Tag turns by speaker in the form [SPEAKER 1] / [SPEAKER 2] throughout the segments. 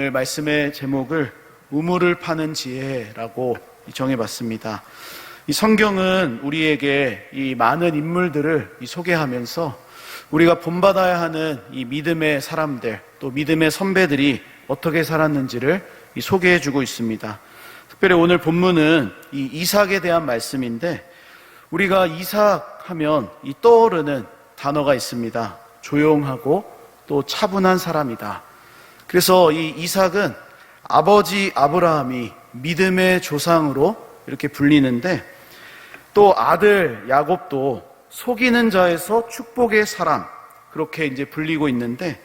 [SPEAKER 1] 오늘 말씀의 제목을 우물을 파는 지혜라고 정해봤습니다. 이 성경은 우리에게 이 많은 인물들을 이 소개하면서 우리가 본받아야 하는 이 믿음의 사람들 또 믿음의 선배들이 어떻게 살았는지를 이 소개해주고 있습니다. 특별히 오늘 본문은 이 이삭에 대한 말씀인데 우리가 이삭 하면 이 떠오르는 단어가 있습니다. 조용하고 또 차분한 사람이다. 그래서 이 이삭은 아버지 아브라함이 믿음의 조상으로 이렇게 불리는데 또 아들 야곱도 속이는 자에서 축복의 사람 그렇게 이제 불리고 있는데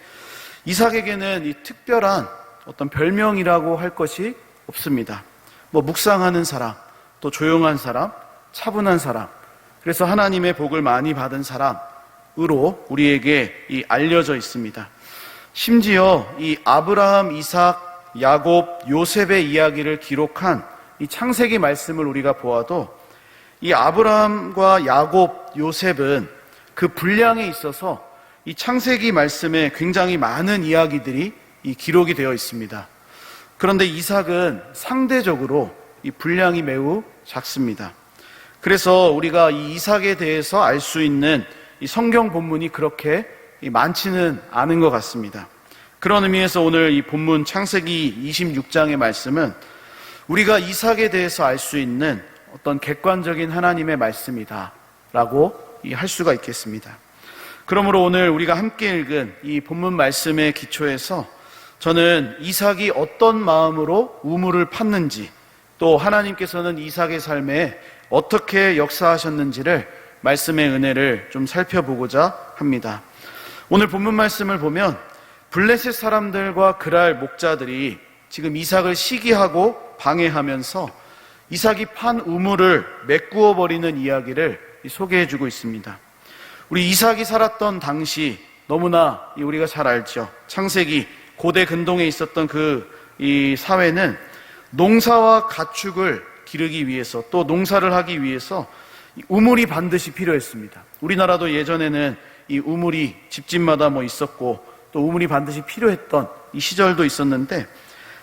[SPEAKER 1] 이삭에게는 이 특별한 어떤 별명이라고 할 것이 없습니다. 뭐 묵상하는 사람, 또 조용한 사람, 차분한 사람. 그래서 하나님의 복을 많이 받은 사람으로 우리에게 이 알려져 있습니다. 심지어 이 아브라함, 이삭, 야곱, 요셉의 이야기를 기록한 이 창세기 말씀을 우리가 보아도 이 아브라함과 야곱, 요셉은 그 분량에 있어서 이 창세기 말씀에 굉장히 많은 이야기들이 이 기록이 되어 있습니다. 그런데 이삭은 상대적으로 이 분량이 매우 작습니다. 그래서 우리가 이 이삭에 대해서 알 수 있는 이 성경 본문이 그렇게 많지는 않은 것 같습니다. 그런 의미에서 오늘 이 본문 창세기 26장의 말씀은 우리가 이삭에 대해서 알 수 있는 어떤 객관적인 하나님의 말씀이다. 라고 할 수가 있겠습니다. 그러므로 오늘 우리가 함께 읽은 이 본문 말씀의 기초에서 저는 이삭이 어떤 마음으로 우물을 팠는지 또 하나님께서는 이삭의 삶에 어떻게 역사하셨는지를 말씀의 은혜를 좀 살펴보고자 합니다. 오늘 본문 말씀을 보면 블레셋 사람들과 그랄 목자들이 지금 이삭을 시기하고 방해하면서 이삭이 판 우물을 메꾸어 버리는 이야기를 소개해 주고 있습니다. 우리 이삭이 살았던 당시 너무나 우리가 잘 알죠. 창세기 고대 근동에 있었던 그 이 사회는 농사와 가축을 기르기 위해서 또 농사를 하기 위해서 우물이 반드시 필요했습니다. 우리나라도 예전에는 이 우물이 집집마다 뭐 있었고 또 우물이 반드시 필요했던 이 시절도 있었는데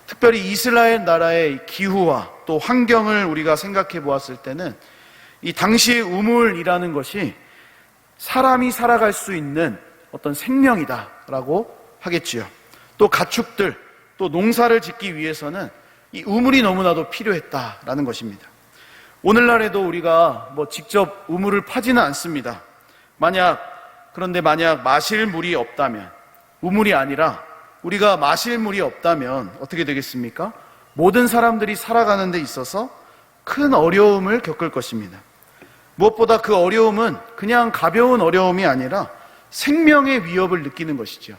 [SPEAKER 1] 특별히 이스라엘 나라의 기후와 또 환경을 우리가 생각해 보았을 때는 이 당시의 우물이라는 것이 사람이 살아갈 수 있는 어떤 생명이다라고 하겠지요. 또 가축들, 또 농사를 짓기 위해서는 이 우물이 너무나도 필요했다라는 것입니다. 오늘날에도 우리가 뭐 직접 우물을 파지는 않습니다. 만약, 그런데 만약 마실 물이 없다면, 우물이 아니라 우리가 마실 물이 없다면 어떻게 되겠습니까? 모든 사람들이 살아가는 데 있어서 큰 어려움을 겪을 것입니다. 무엇보다 그 어려움은 그냥 가벼운 어려움이 아니라 생명의 위협을 느끼는 것이죠.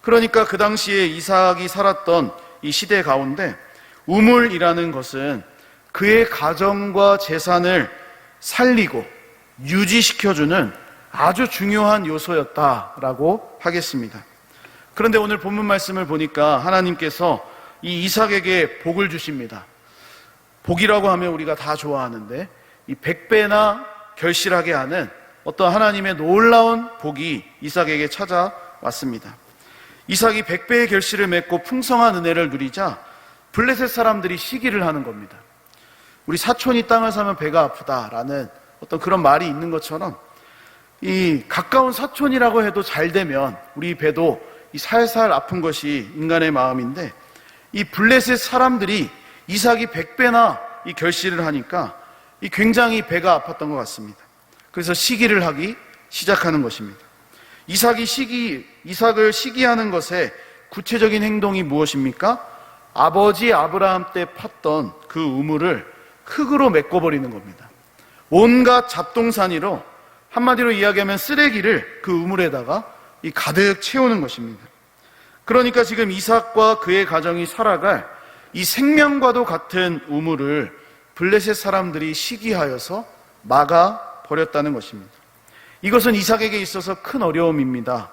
[SPEAKER 1] 그러니까 그 당시에 이삭이 살았던 이 시대 가운데 우물이라는 것은 그의 가정과 재산을 살리고 유지시켜주는 아주 중요한 요소였다라고 하겠습니다. 그런데 오늘 본문 말씀을 보니까 하나님께서 이 이삭에게 복을 주십니다. 복이라고 하면 우리가 다 좋아하는데 이 백배나 결실하게 하는 어떤 하나님의 놀라운 복이 이삭에게 찾아왔습니다. 이삭이 백배의 결실을 맺고 풍성한 은혜를 누리자 블레셋 사람들이 시기를 하는 겁니다. 우리 사촌이 땅을 사면 배가 아프다라는 어떤 그런 말이 있는 것처럼 이 가까운 사촌이라고 해도 잘 되면 우리 배도 이 살살 아픈 것이 인간의 마음인데 이 블레셋 사람들이 이삭이 백배나 이 결실을 하니까 이 굉장히 배가 아팠던 것 같습니다. 그래서 시기를 하기 시작하는 것입니다. 이삭이 시기, 이삭을 시기하는 것에 구체적인 행동이 무엇입니까? 아버지 아브라함 때 팠던 그 우물을 흙으로 메꿔버리는 겁니다. 온갖 잡동사니로 한마디로 이야기하면 쓰레기를 그 우물에다가 이 가득 채우는 것입니다. 그러니까 지금 이삭과 그의 가정이 살아갈 이 생명과도 같은 우물을 블레셋 사람들이 시기하여서 막아 버렸다는 것입니다. 이것은 이삭에게 있어서 큰 어려움입니다.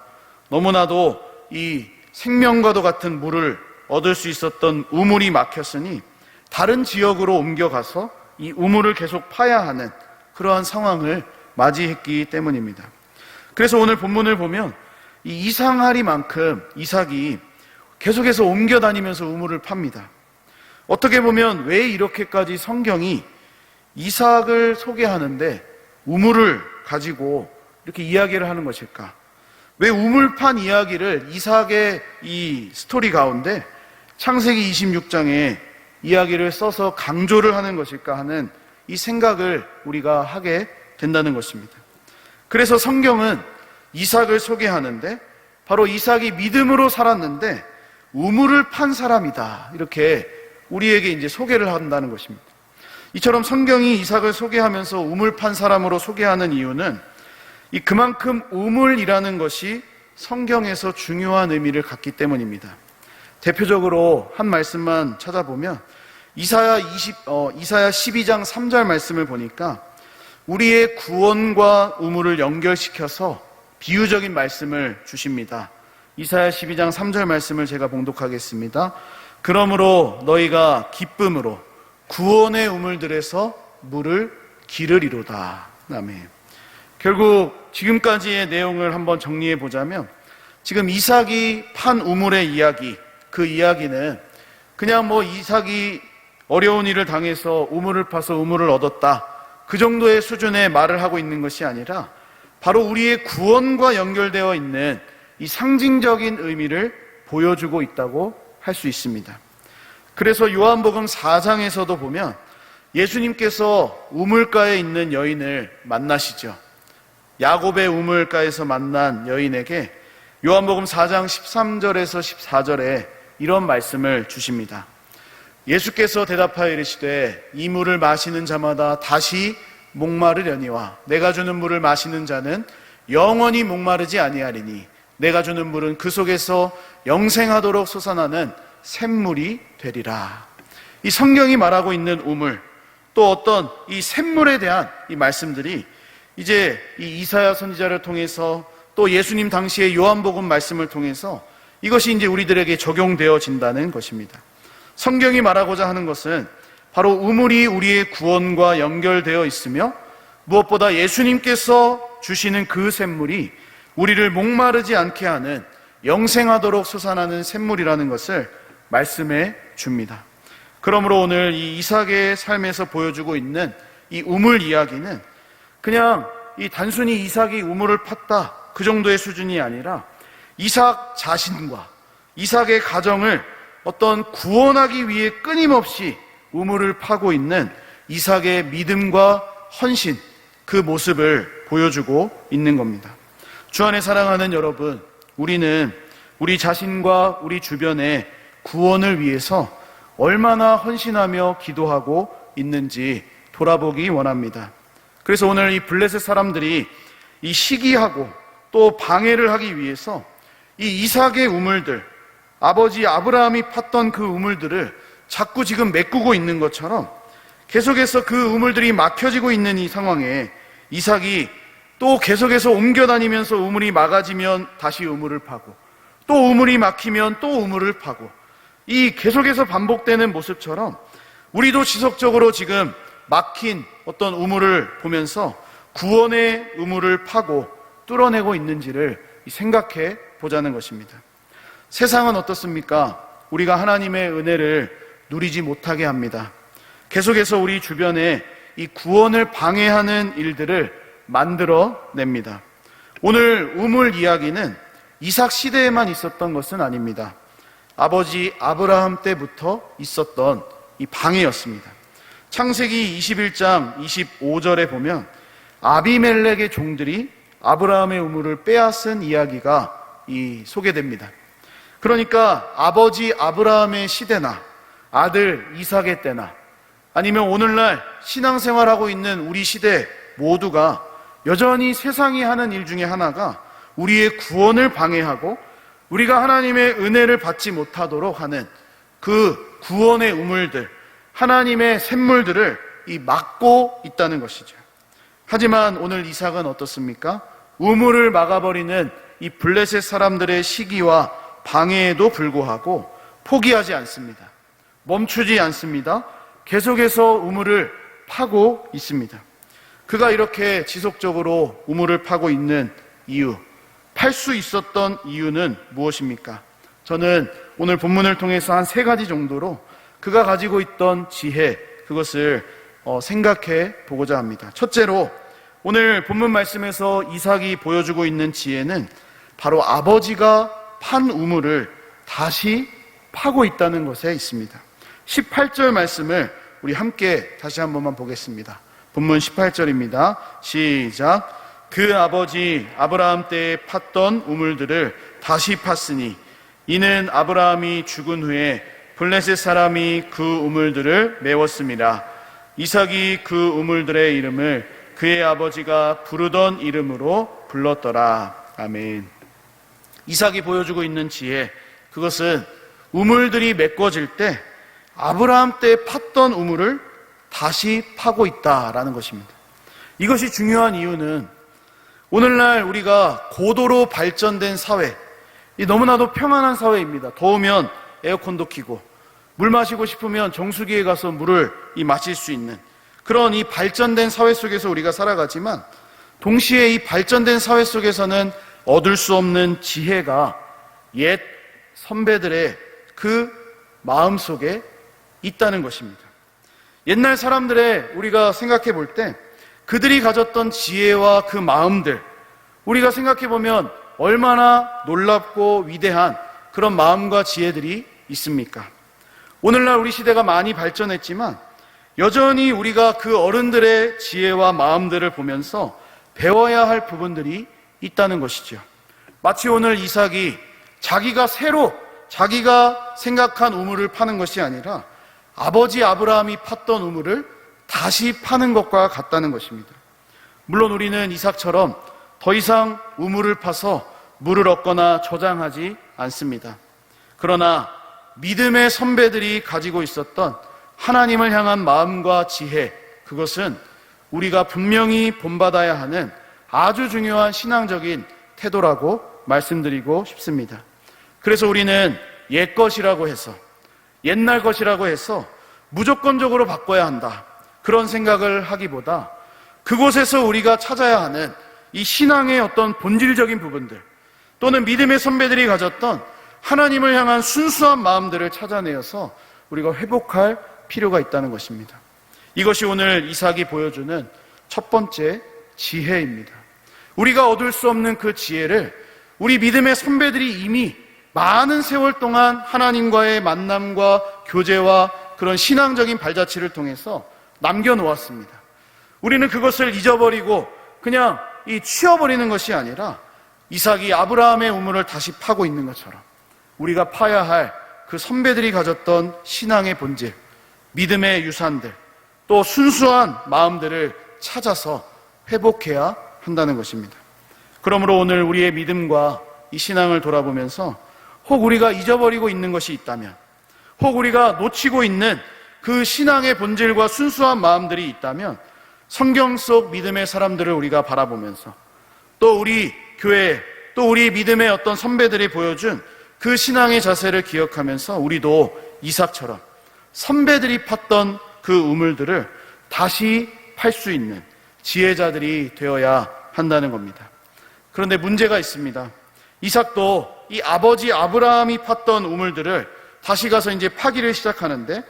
[SPEAKER 1] 너무나도 이 생명과도 같은 물을 얻을 수 있었던 우물이 막혔으니 다른 지역으로 옮겨가서 이 우물을 계속 파야 하는 그러한 상황을 맞이했기 때문입니다. 그래서 오늘 본문을 보면 이 이상하리만큼 이삭이 계속해서 옮겨 다니면서 우물을 팝니다. 어떻게 보면 왜 이렇게까지 성경이 이삭을 소개하는데 우물을 가지고 이렇게 이야기를 하는 것일까? 왜 우물판 이야기를 이삭의 이 스토리 가운데 창세기 26장에 이야기를 써서 강조를 하는 것일까 하는 이 생각을 우리가 하게 된다는 것입니다. 그래서 성경은 이삭을 소개하는데 바로 이삭이 믿음으로 살았는데 우물을 판 사람이다. 이렇게 우리에게 이제 소개를 한다는 것입니다. 이처럼 성경이 이삭을 소개하면서 우물 판 사람으로 소개하는 이유는 이 그만큼 우물이라는 것이 성경에서 중요한 의미를 갖기 때문입니다. 대표적으로 한 말씀만 찾아보면 이사야 20, 어, 이사야 12장 3절 말씀을 보니까 우리의 구원과 우물을 연결시켜서 비유적인 말씀을 주십니다. 이사야 12장 3절 말씀을 제가 봉독하겠습니다. 그러므로 너희가 기쁨으로 구원의 우물들에서 물을 기르리로다. 아멘. 결국 지금까지의 내용을 한번 정리해 보자면 지금 이삭이 판 우물의 이야기, 그 이야기는 그냥 뭐 이삭이 어려운 일을 당해서 우물을 파서 우물을 얻었다. 그 정도의 수준의 말을 하고 있는 것이 아니라 바로 우리의 구원과 연결되어 있는 이 상징적인 의미를 보여주고 있다고 할 수 있습니다. 그래서 요한복음 4장에서도 보면 예수님께서 우물가에 있는 여인을 만나시죠. 야곱의 우물가에서 만난 여인에게 요한복음 4장 13절에서 14절에 이런 말씀을 주십니다. 예수께서 대답하여 이르시되 이 물을 마시는 자마다 다시 목마르려니와 내가 주는 물을 마시는 자는 영원히 목마르지 아니하리니 내가 주는 물은 그 속에서 영생하도록 솟아나는 샘물이 되리라. 이 성경이 말하고 있는 우물 또 어떤 이 샘물에 대한 이 말씀들이 이제 이 이사야 선지자를 통해서 또 예수님 당시의 요한복음 말씀을 통해서 이것이 이제 우리들에게 적용되어진다는 것입니다. 성경이 말하고자 하는 것은 바로 우물이 우리의 구원과 연결되어 있으며 무엇보다 예수님께서 주시는 그 샘물이 우리를 목마르지 않게 하는 영생하도록 솟아나는 샘물이라는 것을 말씀해 줍니다. 그러므로 오늘 이 이삭의 삶에서 보여주고 있는 이 우물 이야기는 그냥 이 단순히 이삭이 우물을 팠다 그 정도의 수준이 아니라 이삭 자신과 이삭의 가정을 어떤 구원하기 위해 끊임없이 우물을 파고 있는 이삭의 믿음과 헌신 그 모습을 보여주고 있는 겁니다. 주 안에 사랑하는 여러분, 우리는 우리 자신과 우리 주변의 구원을 위해서 얼마나 헌신하며 기도하고 있는지 돌아보기 원합니다. 그래서 오늘 이 블레셋 사람들이 이 시기하고 또 방해를 하기 위해서 이 이삭의 우물들, 아버지 아브라함이 팠던 그 우물들을 자꾸 지금 메꾸고 있는 것처럼 계속해서 그 우물들이 막혀지고 있는 이 상황에 이삭이 또 계속해서 옮겨 다니면서 우물이 막아지면 다시 우물을 파고 또 우물이 막히면 또 우물을 파고 이 계속해서 반복되는 모습처럼 우리도 지속적으로 지금 막힌 어떤 우물을 보면서 구원의 우물을 파고 뚫어내고 있는지를 생각해 보자는 것입니다. 세상은 어떻습니까? 우리가 하나님의 은혜를 누리지 못하게 합니다. 계속해서 우리 주변에 이 구원을 방해하는 일들을 만들어 냅니다. 오늘 우물 이야기는 이삭 시대에만 있었던 것은 아닙니다. 아버지 아브라함 때부터 있었던 이 방해였습니다. 창세기 21장 25절에 보면 아비멜렉의 종들이 아브라함의 우물을 빼앗은 이야기가 이 소개됩니다. 그러니까 아버지 아브라함의 시대나 아들 이삭의 때나 아니면 오늘날 신앙생활하고 있는 우리 시대 모두가 여전히 세상이 하는 일 중에 하나가 우리의 구원을 방해하고 우리가 하나님의 은혜를 받지 못하도록 하는 그 구원의 우물들, 하나님의 샘물들을 이 막고 있다는 것이죠. 하지만 오늘 이삭은 어떻습니까? 우물을 막아버리는 이 블레셋 사람들의 시기와 방해에도 불구하고 포기하지 않습니다. 멈추지 않습니다. 계속해서 우물을 파고 있습니다. 그가 이렇게 지속적으로 우물을 파고 있는 이유, 팔 수 있었던 이유는 무엇입니까? 저는 오늘 본문을 통해서 한 세 가지 정도로 그가 가지고 있던 지혜, 그것을 어, 생각해 보고자 합니다. 첫째로 오늘 본문 말씀에서 이삭이 보여주고 있는 지혜는 바로 아버지가 판 우물을 다시 파고 있다는 것에 있습니다. 18절 말씀을 우리 함께 다시 한 번만 보겠습니다. 본문 18절입니다. 시작. 그 아버지 아브라함 때에 팠던 우물들을 다시 팠으니 이는 아브라함이 죽은 후에 블레셋 사람이 그 우물들을 메웠습니다. 이삭이 그 우물들의 이름을 그의 아버지가 부르던 이름으로 불렀더라. 아멘. 이삭이 보여주고 있는 지혜, 그것은 우물들이 메꿔질 때 아브라함 때 팠던 우물을 다시 파고 있다라는 것입니다. 이것이 중요한 이유는 오늘날 우리가 고도로 발전된 사회, 이 너무나도 평안한 사회입니다. 더우면 에어컨도 켜고, 물 마시고 싶으면 정수기에 가서 물을 이 마실 수 있는 그런 이 발전된 사회 속에서 우리가 살아가지만 동시에 이 발전된 사회 속에서는 얻을 수 없는 지혜가 옛 선배들의 그 마음 속에 있다는 것입니다. 옛날 사람들의 우리가 생각해 볼 때 그들이 가졌던 지혜와 그 마음들 우리가 생각해 보면 얼마나 놀랍고 위대한 그런 마음과 지혜들이 있습니까? 오늘날 우리 시대가 많이 발전했지만 여전히 우리가 그 어른들의 지혜와 마음들을 보면서 배워야 할 부분들이 있다는 것이죠. 마치 오늘 이삭이 자기가 새로 자기가 생각한 우물을 파는 것이 아니라 아버지 아브라함이 팠던 우물을 다시 파는 것과 같다는 것입니다. 물론 우리는 이삭처럼 더 이상 우물을 파서 물을 얻거나 저장하지 않습니다. 그러나 믿음의 선배들이 가지고 있었던 하나님을 향한 마음과 지혜, 그것은 우리가 분명히 본받아야 하는 아주 중요한 신앙적인 태도라고 말씀드리고 싶습니다. 그래서 우리는 옛 것이라고 해서, 옛날 것이라고 해서 무조건적으로 바꿔야 한다. 그런 생각을 하기보다 그곳에서 우리가 찾아야 하는 이 신앙의 어떤 본질적인 부분들 또는 믿음의 선배들이 가졌던 하나님을 향한 순수한 마음들을 찾아내어서 우리가 회복할 필요가 있다는 것입니다. 이것이 오늘 이삭이 보여주는 첫 번째 지혜입니다. 우리가 얻을 수 없는 그 지혜를 우리 믿음의 선배들이 이미 많은 세월 동안 하나님과의 만남과 교제와 그런 신앙적인 발자취를 통해서 남겨놓았습니다. 우리는 그것을 잊어버리고 그냥 이 치워버리는 것이 아니라 이삭이 아브라함의 우물을 다시 파고 있는 것처럼 우리가 파야 할 그 선배들이 가졌던 신앙의 본질, 믿음의 유산들, 또 순수한 마음들을 찾아서 회복해야 한다는 것입니다. 그러므로 오늘 우리의 믿음과 이 신앙을 돌아보면서 혹 우리가 잊어버리고 있는 것이 있다면, 혹 우리가 놓치고 있는 그 신앙의 본질과 순수한 마음들이 있다면, 성경 속 믿음의 사람들을 우리가 바라보면서 또 우리 교회, 또 우리 믿음의 어떤 선배들이 보여준 그 신앙의 자세를 기억하면서 우리도 이삭처럼 선배들이 팠던 그 우물들을 다시 팔 수 있는 지혜자들이 되어야 한다는 겁니다. 그런데 문제가 있습니다. 이삭도 이 아버지 아브라함이 팠던 우물들을 다시 가서 이제 파기를 시작하는데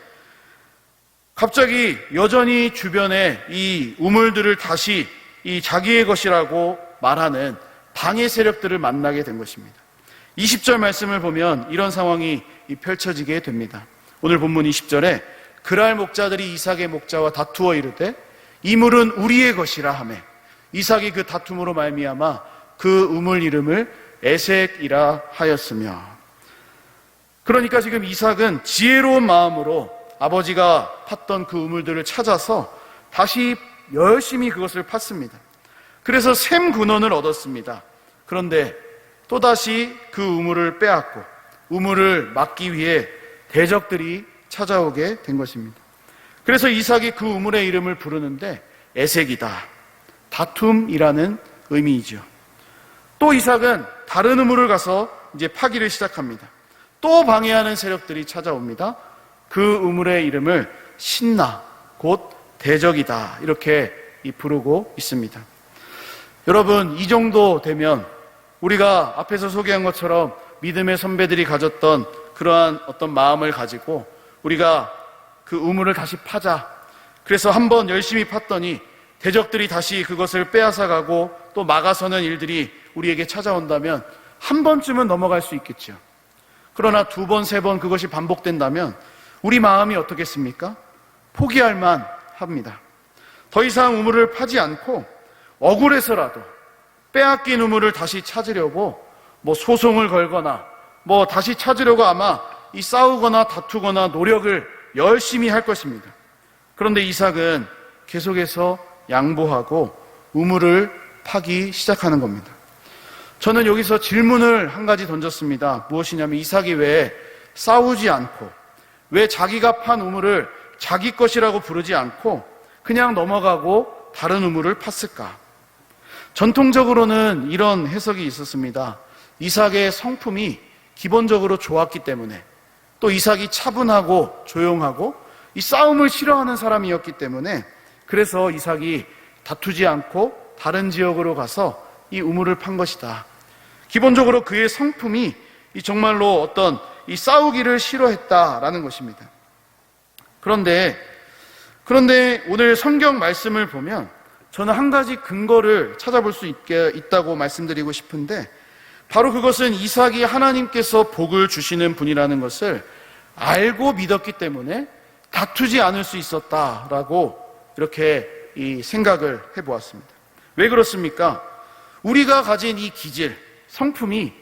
[SPEAKER 1] 갑자기 여전히 주변에 이 우물들을 다시 이 자기의 것이라고 말하는 방해 세력들을 만나게 된 것입니다. 20절 말씀을 보면 이런 상황이 펼쳐지게 됩니다. 오늘 본문 20절에 그랄 목자들이 이삭의 목자와 다투어 이르되 이 물은 우리의 것이라 하매 이삭이 그 다툼으로 말미암아 그 우물 이름을 에색이라 하였으며 그러니까 지금 이삭은 지혜로운 마음으로 아버지가 팠던 그 우물들을 찾아서 다시 열심히 그것을 팠습니다. 그래서 샘 근원을 얻었습니다. 그런데 또다시 그 우물을 빼앗고 우물을 막기 위해 대적들이 찾아오게 된 것입니다. 그래서 이삭이 그 우물의 이름을 부르는데 에색이다. 다툼이라는 의미이죠. 또 이삭은 다른 우물을 가서 이제 파기를 시작합니다. 또 방해하는 세력들이 찾아옵니다. 그 우물의 이름을 신나, 곧 대적이다. 이렇게 부르고 있습니다. 여러분, 이 정도 되면 우리가 앞에서 소개한 것처럼 믿음의 선배들이 가졌던 그러한 어떤 마음을 가지고 우리가 그 우물을 다시 파자. 그래서 한번 열심히 팠더니 대적들이 다시 그것을 빼앗아가고 또 막아서는 일들이 우리에게 찾아온다면 한 번쯤은 넘어갈 수 있겠죠. 그러나 두 번, 세 번 그것이 반복된다면 우리 마음이 어떻겠습니까? 포기할 만 합니다. 더 이상 우물을 파지 않고 억울해서라도 빼앗긴 우물을 다시 찾으려고 뭐 소송을 걸거나 뭐 다시 찾으려고 아마 이 싸우거나 다투거나 노력을 열심히 할 것입니다. 그런데 이삭은 계속해서 양보하고 우물을 파기 시작하는 겁니다. 저는 여기서 질문을 한 가지 던졌습니다. 무엇이냐면 이삭이 왜 싸우지 않고 왜 자기가 판 우물을 자기 것이라고 부르지 않고 그냥 넘어가고 다른 우물을 팠을까? 전통적으로는 이런 해석이 있었습니다. 이삭의 성품이 기본적으로 좋았기 때문에 또 이삭이 차분하고 조용하고 이 싸움을 싫어하는 사람이었기 때문에 그래서 이삭이 다투지 않고 다른 지역으로 가서 이 우물을 판 것이다. 기본적으로 그의 성품이 이 정말로 어떤 이 싸우기를 싫어했다라는 것입니다. 그런데 그런데 오늘 성경 말씀을 보면 저는 한 가지 근거를 찾아볼 수 있게 있다고 말씀드리고 싶은데 바로 그것은 이삭이 하나님께서 복을 주시는 분이라는 것을 알고 믿었기 때문에 다투지 않을 수 있었다라고 이렇게 이 생각을 해보았습니다. 왜 그렇습니까? 우리가 가진 이 기질, 성품이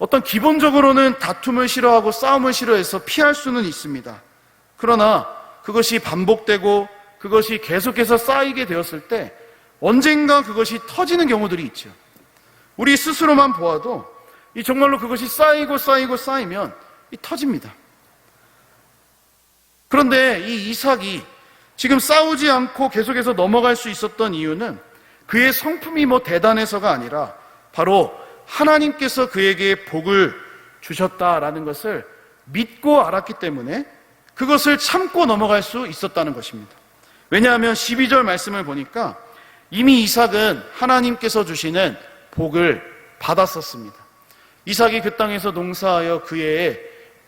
[SPEAKER 1] 어떤 기본적으로는 다툼을 싫어하고 싸움을 싫어해서 피할 수는 있습니다. 그러나 그것이 반복되고 그것이 계속해서 쌓이게 되었을 때 언젠가 그것이 터지는 경우들이 있죠. 우리 스스로만 보아도 이 정말로 그것이 쌓이고 쌓이고 쌓이면 이 터집니다. 그런데 이 이삭이 지금 싸우지 않고 계속해서 넘어갈 수 있었던 이유는 그의 성품이 뭐 대단해서가 아니라 바로 하나님께서 그에게 복을 주셨다라는 것을 믿고 알았기 때문에 그것을 참고 넘어갈 수 있었다는 것입니다. 왜냐하면 12절 말씀을 보니까 이미 이삭은 하나님께서 주시는 복을 받았었습니다. 이삭이 그 땅에서 농사하여 그 해에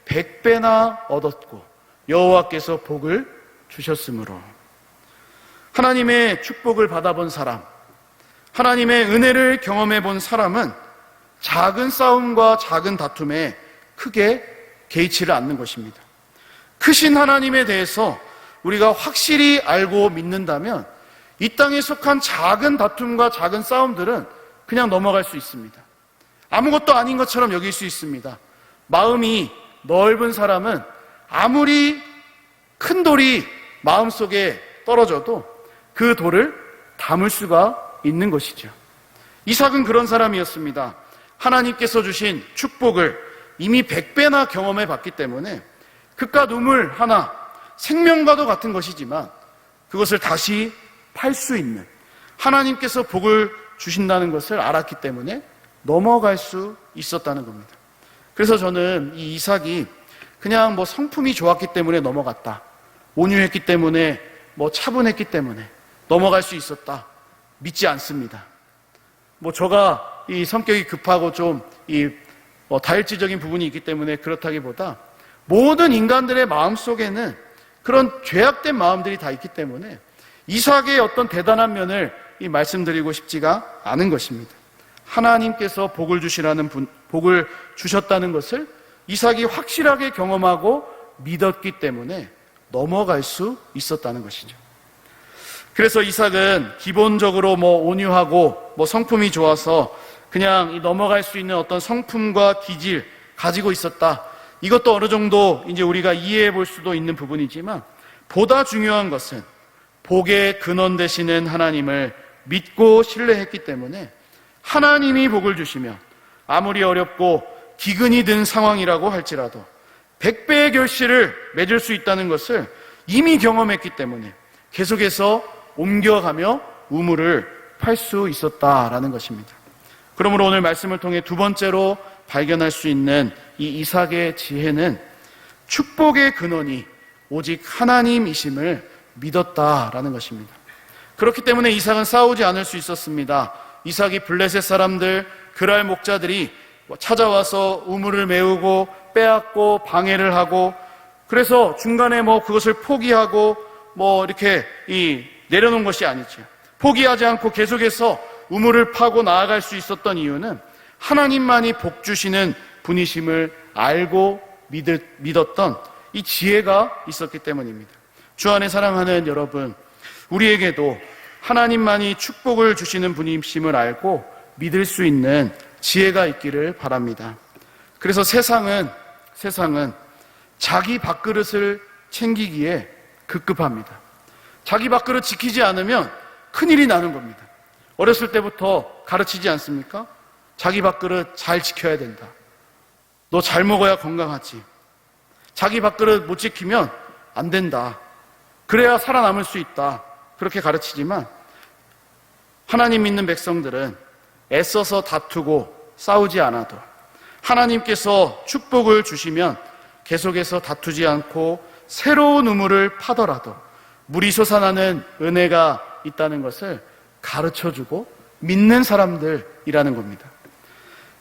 [SPEAKER 1] 백배나 얻었고 여호와께서 복을 주셨으므로 하나님의 축복을 받아본 사람, 하나님의 은혜를 경험해 본 사람은 작은 싸움과 작은 다툼에 크게 개의치를 않는 것입니다. 크신 하나님에 대해서 우리가 확실히 알고 믿는다면 이 땅에 속한 작은 다툼과 작은 싸움들은 그냥 넘어갈 수 있습니다. 아무것도 아닌 것처럼 여길 수 있습니다. 마음이 넓은 사람은 아무리 큰 돌이 마음속에 떨어져도 그 돌을 담을 수가 있는 것이죠. 이삭은 그런 사람이었습니다. 하나님께서 주신 축복을 이미 백배나 경험해 봤기 때문에 그깟 우물 하나, 생명과도 같은 것이지만 그것을 다시 팔 수 있는 하나님께서 복을 주신다는 것을 알았기 때문에 넘어갈 수 있었다는 겁니다. 그래서 저는 이 이삭이 그냥 뭐 성품이 좋았기 때문에 넘어갔다. 온유했기 때문에 뭐 차분했기 때문에 넘어갈 수 있었다. 믿지 않습니다. 뭐 저가 이 성격이 급하고 좀이 뭐 다혈질적인 부분이 있기 때문에 그렇다기보다 모든 인간들의 마음 속에는 그런 죄악된 마음들이 다 있기 때문에 이삭의 어떤 대단한 면을 이 말씀드리고 싶지가 않은 것입니다. 하나님께서 복을 주시라는 분, 복을 주셨다는 것을 이삭이 확실하게 경험하고 믿었기 때문에 넘어갈 수 있었다는 것이죠. 그래서 이삭은 기본적으로 뭐 온유하고 뭐 성품이 좋아서 그냥 넘어갈 수 있는 어떤 성품과 기질 가지고 있었다. 이것도 어느 정도 이제 우리가 이해해 볼 수도 있는 부분이지만 보다 중요한 것은 복의 근원 되시는 하나님을 믿고 신뢰했기 때문에 하나님이 복을 주시면 아무리 어렵고 기근이 든 상황이라고 할지라도 백배의 결실을 맺을 수 있다는 것을 이미 경험했기 때문에 계속해서 옮겨가며 우물을 팔 수 있었다라는 것입니다. 그러므로 오늘 말씀을 통해 두 번째로 발견할 수 있는 이 이삭의 지혜는 축복의 근원이 오직 하나님이심을 믿었다라는 것입니다. 그렇기 때문에 이삭은 싸우지 않을 수 있었습니다. 이삭이 블레셋 사람들, 그랄 목자들이 뭐 찾아와서 우물을 메우고 빼앗고 방해를 하고 그래서 중간에 뭐 그것을 포기하고 뭐 이렇게 이 내려놓은 것이 아니죠. 포기하지 않고 계속해서 우물을 파고 나아갈 수 있었던 이유는 하나님만이 복 주시는 분이심을 알고 믿었던 이 지혜가 있었기 때문입니다. 주 안에 사랑하는 여러분, 우리에게도 하나님만이 축복을 주시는 분이심을 알고 믿을 수 있는 지혜가 있기를 바랍니다. 그래서 세상은, 세상은 자기 밥그릇을 챙기기에 급급합니다. 자기 밥그릇 지키지 않으면 큰일이 나는 겁니다. 어렸을 때부터 가르치지 않습니까? 자기 밥그릇 잘 지켜야 된다. 너 잘 먹어야 건강하지. 자기 밥그릇 못 지키면 안 된다. 그래야 살아남을 수 있다. 그렇게 가르치지만 하나님 믿는 백성들은 애써서 다투고 싸우지 않아도 하나님께서 축복을 주시면 계속해서 다투지 않고 새로운 우물을 파더라도 물이 솟아나는 은혜가 있다는 것을 가르쳐 주고 믿는 사람들이라는 겁니다.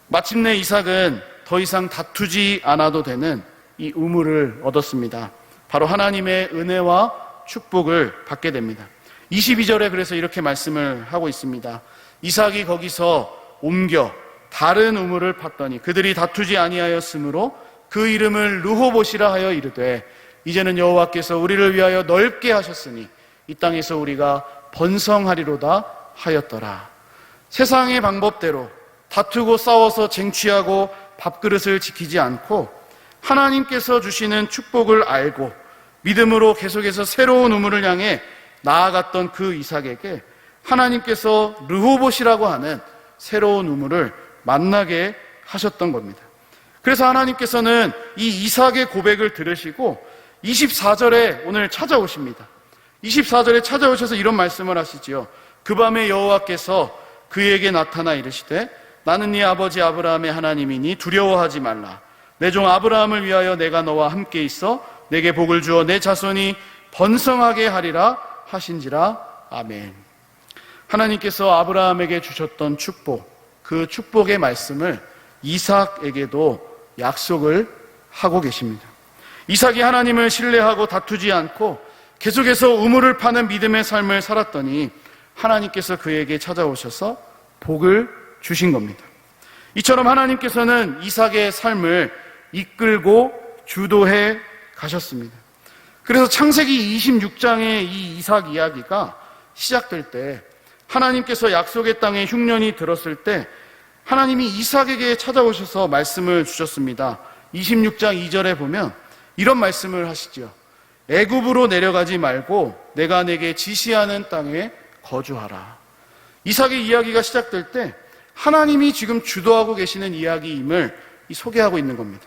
[SPEAKER 1] 마침내 이삭은 더 이상 다투지 않아도 되는 이 우물을 얻었습니다. 바로 하나님의 은혜와 축복을 받게 됩니다. 22절에 그래서 이렇게 말씀을 하고 있습니다. 이삭이 거기서 옮겨 다른 우물을 팠더니 그들이 다투지 아니하였으므로 그 이름을 르호봇이라 하여 이르되 이제는 여호와께서 우리를 위하여 넓게 하셨으니 이 땅에서 우리가 번성하리로다 하였더라. 세상의 방법대로 다투고 싸워서 쟁취하고 밥그릇을 지키지 않고 하나님께서 주시는 축복을 알고 믿음으로 계속해서 새로운 우물을 향해 나아갔던 그 이삭에게 하나님께서 르호봇이라고 하는 새로운 우물을 만나게 하셨던 겁니다. 그래서 하나님께서는 이 이삭의 고백을 들으시고 24절에 오늘 찾아오십니다. 24절에 찾아오셔서 이런 말씀을 하시지요. 그 밤에 여호와께서 그에게 나타나 이르시되 나는 네 아버지 아브라함의 하나님이니 두려워하지 말라. 내 종 아브라함을 위하여 내가 너와 함께 있어 내게 복을 주어 내 자손이 번성하게 하리라 하신지라. 아멘. 하나님께서 아브라함에게 주셨던 축복, 그 축복의 말씀을 이삭에게도 약속을 하고 계십니다. 이삭이 하나님을 신뢰하고 다투지 않고 계속해서 우물을 파는 믿음의 삶을 살았더니 하나님께서 그에게 찾아오셔서 복을 주신 겁니다. 이처럼 하나님께서는 이삭의 삶을 이끌고 주도해 가셨습니다. 그래서 창세기 26장의 이 이삭 이야기가 시작될 때 하나님께서 약속의 땅에 흉년이 들었을 때 하나님이 이삭에게 찾아오셔서 말씀을 주셨습니다. 26장 2절에 보면 이런 말씀을 하시죠. 애굽으로 내려가지 말고 내가 내게 지시하는 땅에 거주하라. 이삭의 이야기가 시작될 때 하나님이 지금 주도하고 계시는 이야기임을 소개하고 있는 겁니다.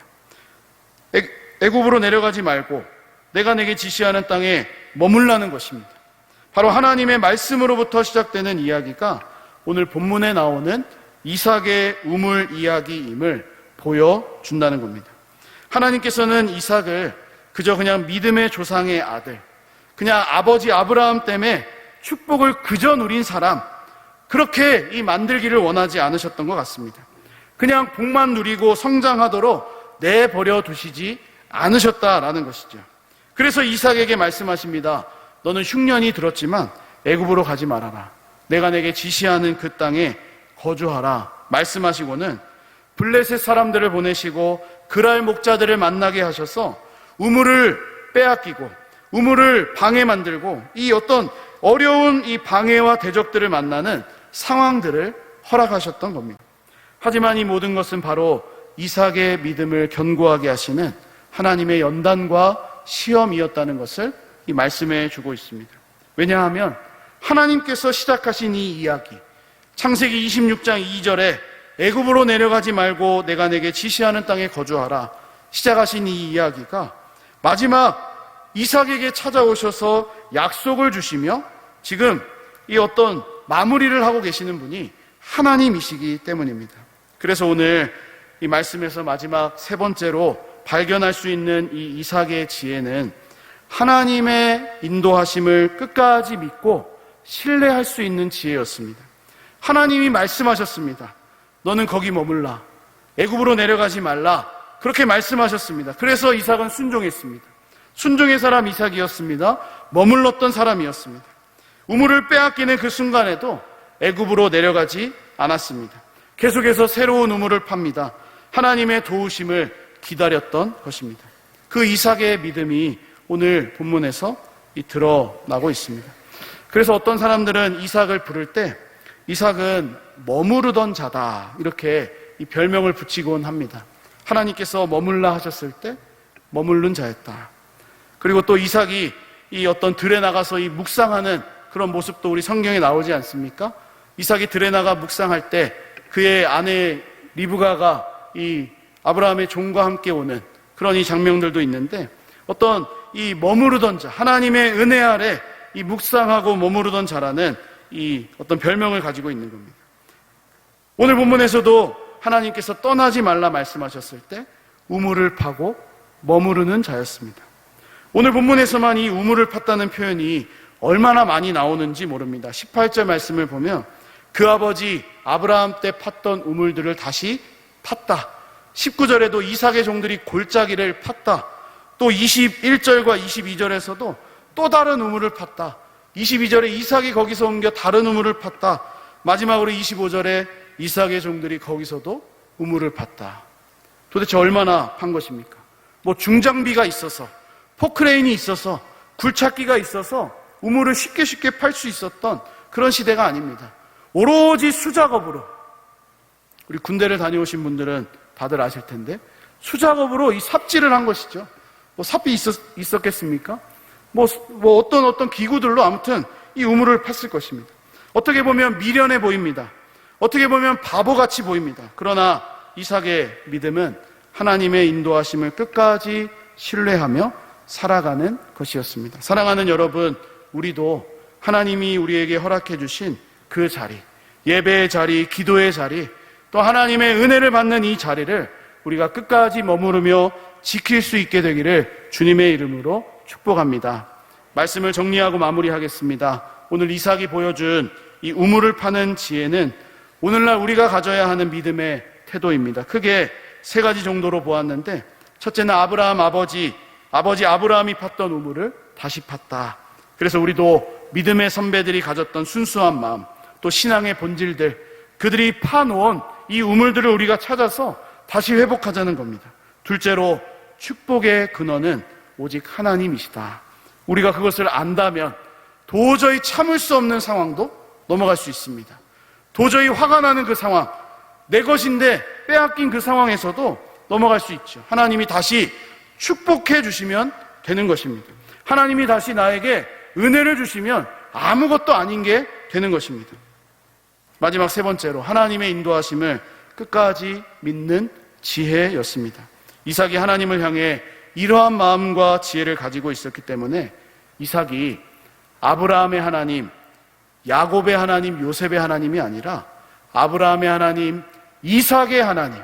[SPEAKER 1] 애굽으로 내려가지 말고 내가 내게 지시하는 땅에 머물라는 것입니다. 바로 하나님의 말씀으로부터 시작되는 이야기가 오늘 본문에 나오는 이삭의 우물 이야기임을 보여준다는 겁니다. 하나님께서는 이삭을 그저 그냥 믿음의 조상의 아들, 그냥 아버지 아브라함 때문에 축복을 그저 누린 사람, 그렇게 이 만들기를 원하지 않으셨던 것 같습니다. 그냥 복만 누리고 성장하도록 내버려 두시지 않으셨다라는 것이죠. 그래서 이삭에게 말씀하십니다. 너는 흉년이 들었지만 애굽으로 가지 말아라. 내가 내게 지시하는 그 땅에 거주하라. 말씀하시고는 블레셋 사람들을 보내시고 그랄 목자들을 만나게 하셔서 우물을 빼앗기고 우물을 방해 만들고 이 어떤 어려운 이 방해와 대적들을 만나는 상황들을 허락하셨던 겁니다. 하지만 이 모든 것은 바로 이삭의 믿음을 견고하게 하시는 하나님의 연단과 시험이었다는 것을 이 말씀해 주고 있습니다. 왜냐하면 하나님께서 시작하신 이 이야기, 창세기 26장 2절에 애굽으로 내려가지 말고 내가 내게 지시하는 땅에 거주하라. 시작하신 이 이야기가 마지막 이삭에게 찾아오셔서 약속을 주시며 지금 이 어떤 마무리를 하고 계시는 분이 하나님이시기 때문입니다. 그래서 오늘 이 말씀에서 마지막 세 번째로 발견할 수 있는 이 이삭의 지혜는 하나님의 인도하심을 끝까지 믿고 신뢰할 수 있는 지혜였습니다. 하나님이 말씀하셨습니다. 너는 거기 머물라. 애굽으로 내려가지 말라. 그렇게 말씀하셨습니다. 그래서 이삭은 순종했습니다. 순종의 사람 이삭이었습니다. 머물렀던 사람이었습니다. 우물을 빼앗기는 그 순간에도 애굽으로 내려가지 않았습니다. 계속해서 새로운 우물을 팝니다. 하나님의 도우심을 기다렸던 것입니다. 그 이삭의 믿음이 오늘 본문에서 이 드러나고 있습니다. 그래서 어떤 사람들은 이삭을 부를 때 이삭은 머무르던 자다 이렇게 이 별명을 붙이곤 합니다. 하나님께서 머물라 하셨을 때 머무른 자였다. 그리고 또 이삭이 이 어떤 들에 나가서 이 묵상하는 그런 모습도 우리 성경에 나오지 않습니까? 이삭이 들에 나가 묵상할 때 그의 아내 리브가가 이 아브라함의 종과 함께 오는 그런 이 장면들도 있는데 어떤 이 머무르던 자, 하나님의 은혜 아래 이 묵상하고 머무르던 자라는 이 어떤 별명을 가지고 있는 겁니다. 오늘 본문에서도 하나님께서 떠나지 말라 말씀하셨을 때 우물을 파고 머무르는 자였습니다. 오늘 본문에서만 이 우물을 팠다는 표현이 얼마나 많이 나오는지 모릅니다. 18절 말씀을 보면 그 아버지 아브라함 때 팠던 우물들을 다시 팠다. 19절에도 이삭의 종들이 골짜기를 팠다. 또 21절과 22절에서도 또 다른 우물을 팠다. 22절에 이삭이 거기서 옮겨 다른 우물을 팠다. 마지막으로 25절에 이삭의 종들이 거기서도 우물을 팠다. 도대체 얼마나 판 것입니까? 뭐 중장비가 있어서 포크레인이 있어서 굴착기가 있어서 우물을 쉽게 쉽게 팔 수 있었던 그런 시대가 아닙니다. 오로지 수작업으로 우리 군대를 다녀오신 분들은 다들 아실 텐데 수작업으로 이 삽질을 한 것이죠. 뭐 삽이 있었, 있었겠습니까? 뭐, 뭐 어떤 어떤 기구들로 아무튼 이 우물을 팠을 것입니다. 어떻게 보면 미련해 보입니다. 어떻게 보면 바보같이 보입니다. 그러나 이삭의 믿음은 하나님의 인도하심을 끝까지 신뢰하며 살아가는 것이었습니다. 사랑하는 여러분, 우리도 하나님이 우리에게 허락해 주신 그 자리, 예배의 자리, 기도의 자리, 또 하나님의 은혜를 받는 이 자리를 우리가 끝까지 머무르며 지킬 수 있게 되기를 주님의 이름으로 축복합니다. 말씀을 정리하고 마무리하겠습니다. 오늘 이삭이 보여준 이 우물을 파는 지혜는 오늘날 우리가 가져야 하는 믿음의 태도입니다. 크게 세 가지 정도로 보았는데 첫째는 아브라함 아버지, 아버지 아브라함이 팠던 우물을 다시 팠다. 그래서 우리도 믿음의 선배들이 가졌던 순수한 마음, 또 신앙의 본질들, 그들이 파놓은 이 우물들을 우리가 찾아서 다시 회복하자는 겁니다. 둘째로 축복의 근원은 오직 하나님이시다. 우리가 그것을 안다면 도저히 참을 수 없는 상황도 넘어갈 수 있습니다. 도저히 화가 나는 그 상황, 내 것인데 빼앗긴 그 상황에서도 넘어갈 수 있죠. 하나님이 다시 축복해 주시면 되는 것입니다. 하나님이 다시 나에게 은혜를 주시면 아무것도 아닌 게 되는 것입니다. 마지막 세 번째로 하나님의 인도하심을 끝까지 믿는 지혜였습니다. 이삭이 하나님을 향해 이러한 마음과 지혜를 가지고 있었기 때문에 이삭이 아브라함의 하나님, 야곱의 하나님, 요셉의 하나님이 아니라 아브라함의 하나님, 이삭의 하나님,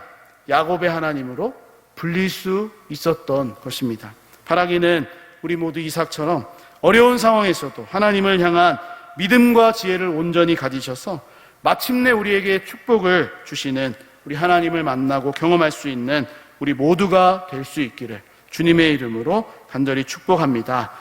[SPEAKER 1] 야곱의 하나님으로 불릴 수 있었던 것입니다. 바라기는 우리 모두 이삭처럼 어려운 상황에서도 하나님을 향한 믿음과 지혜를 온전히 가지셔서 마침내 우리에게 축복을 주시는 우리 하나님을 만나고 경험할 수 있는 우리 모두가 될 수 있기를 주님의 이름으로 간절히 축복합니다.